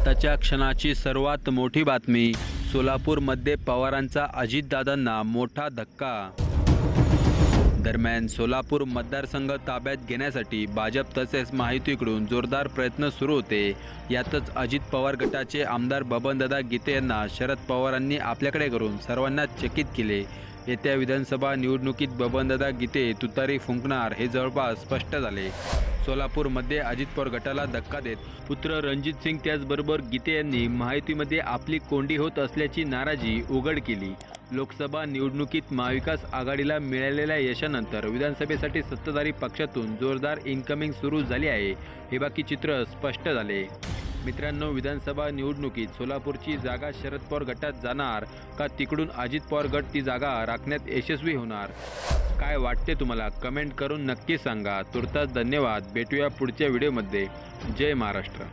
आत्ताच्या क्षणाची सर्वात मोठी बातमी सोलापूरमध्ये पवारांचा अजितदादांना मोठा धक्का. दरम्यान सोलापूर मतदारसंघ ताब्यात घेण्यासाठी भाजप तसेच माहितीकडून जोरदार प्रयत्न सुरू होते. यातच अजित पवार गटाचे आमदार बबनदादा गीते यांना शरद पवारांनी आपल्याकडे करून सर्वांना चकित केले. येत्या विधानसभा निवडणुकीत बबनदादा गीते तुतारी फुंकणार हे जवळपास स्पष्ट झाले. सोलापूरमध्ये अजित पवार गटाला धक्का देत पुत्र रणजित सिंग त्याचबरोबर गीते यांनी माहितीमध्ये आपली कोंडी होत असल्याची नाराजी उघड केली. लोकसभा निवडणुकीत महाविकास आघाडीला मिळालेल्या यशानंतर विधानसभेसाठी सत्ताधारी पक्षातून जोरदार इन्कमिंग सुरू झाली आहे. हे बाकी चित्र स्पष्ट झाले. मित्रांनो विधानसभा निवडणुकीत सोलापूरची जागा शरद पवार गटात जाणार का तिकडून अजित पवार गट ती जागा राखण्यात यशस्वी होणार? काय वाटते तुम्हाला? कमेंट करून नक्की सांगा. तुर्तास धन्यवाद. भेटूया पुढच्या व्हिडिओमध्ये. जय महाराष्ट्र.